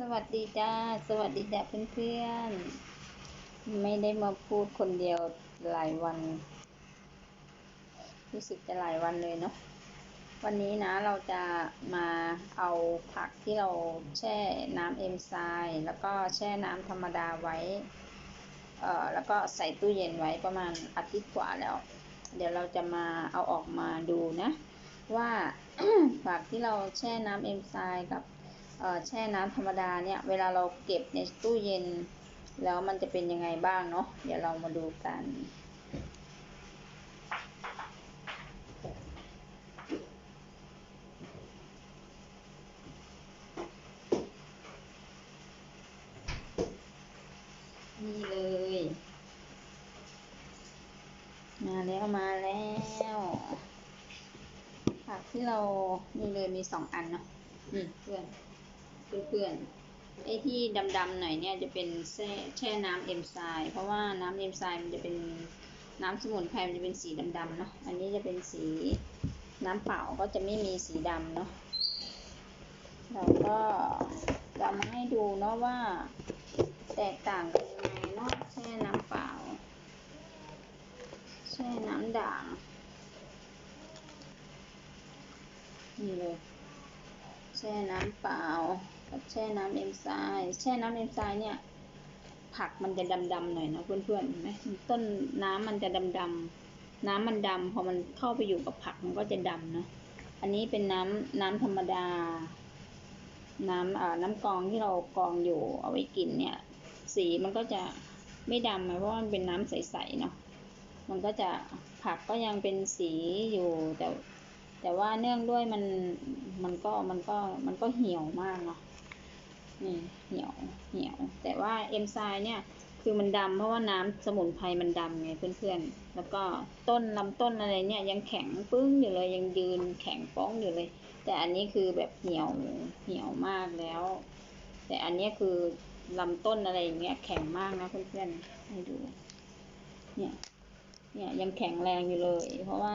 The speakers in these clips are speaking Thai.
สวัสดีจ้า สวัสดีจ้าเพื่อนๆ ไม่ได้มาพูดคนเดียวหลายวัน รู้สึกจะหลายวันเลยเนาะ วันนี้นะเราจะมาเอาผักที่เราแช่น้ำเอ็มไซด์แล้วก็แช่น้ำธรรมดาไว้ เอ่อ แล้วก็ใส่ตู้เย็นไว้ประมาณอาทิตย์กว่าแล้ว เดี๋ยวเราจะมาเอาออกมาดูนะ ว่าผักที่เราแช่น้ำเอ็มไซด์กับ แช่น้ำธรรมดาเนี่ยเวลาเราเก็บในตู้เย็น แล้วมันจะเป็นยังไงบ้างเนาะเดี๋ยวเรามาดูกันนี่เลย มาแล้วมาแล้วผักที่เรานี่เลยมีสองอันเนาะนี่เพื่อนเพื่อน เพื่อนๆไอ้ที่ดำๆหน่อยเนี่ยจะเป็นแช่แช่น้ำเอ็มไซด์เพราะว่าน้ำเอ็มไซด์มันจะเป็นน้ำสมุนไพรมันจะเป็นสีดำๆเนาะอันนี้จะเป็นสีน้ำเปล่าก็จะไม่มีสีดำเนาะเราก็จะมาให้ดูเนาะว่า แตกต่างกันยังไงเนาะแช่น้ำเปล่าแช่น้ำด่างนี่เลย แช่น้ำเปล่ากับแช่น้ำเอนไซม์แช่น้ำเอนไซม์เนี่ย ผักมันจะดำๆหน่อยนะเพื่อนๆเห็นไหมต้นน้ำมันจะดำๆน้ำมันดำพอมันเข้าไปอยู่กับผักมันก็จะดำนะอันนี้เป็นน้ำน้ำธรรมดา น้ำอ่าน้ำกองที่เรากองอยู่เอาไว้กินเนี่ย สีมันก็จะไม่ดำนะเพราะมันเป็นน้ำใสๆเนาะมันก็จะผักก็ยังเป็นสีอยู่แต่ แต่ว่าเนื่องด้วยมันมันก็มันก็มันก็เหี่ยวมากเนาะนี่เหี่ยวเหี่ยว แต่ว่าเอนไซม์เนี่ยคือมันดำเพราะว่าน้ำสมุนไพรมันดำไงเพื่อนๆ แล้วก็ต้นลำต้นอะไรเนี่ยยังแข็งปึ้งอยู่เลยยังยืนแข็งป้องอยู่เลย แต่อันนี้คือแบบเหี่ยวเหี่ยวมากแล้ว แต่อันนี้คือลำต้นอะไรอย่างเงี้ยแข็งมากนะเพื่อนๆให้ดู เนี่ย เนี่ยยังแข็งแรงอยู่เลย เพราะว่า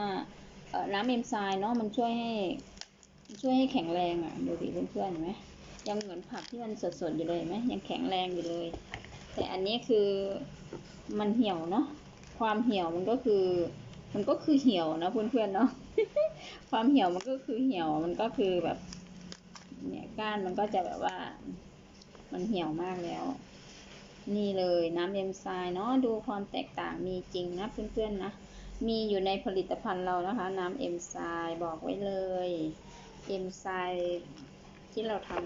น้ำเอนไซม์เนาะมันช่วยให้ช่วยให้แข็งแรงอะดูดิเพื่อนๆเห็นไหมยังเหมือนผักที่มันสดๆอยู่เลยไหมยังแข็งแรงอยู่เลย แต่อันนี้คือมันเหี่ยวเนาะความเหี่ยวมันก็คือ มันก็คือเหี่ยวนะเพื่อนๆเนาะความเหี่ยวมันก็คือเหี่ยวมันก็คือแบบ เนี่ยก้านมันก็จะแบบว่า มันเหี่ยวมากแล้ว นี่เลยน้ำเอนไซม์เนาะดูความแตกต่างมีจริงนะเพื่อนๆนะ มีอยู่ในผลิตภัณฑ์เรานะคะ น้ำเอนไซม์บอกไว้เลย เอนไซม์ที่เราทำ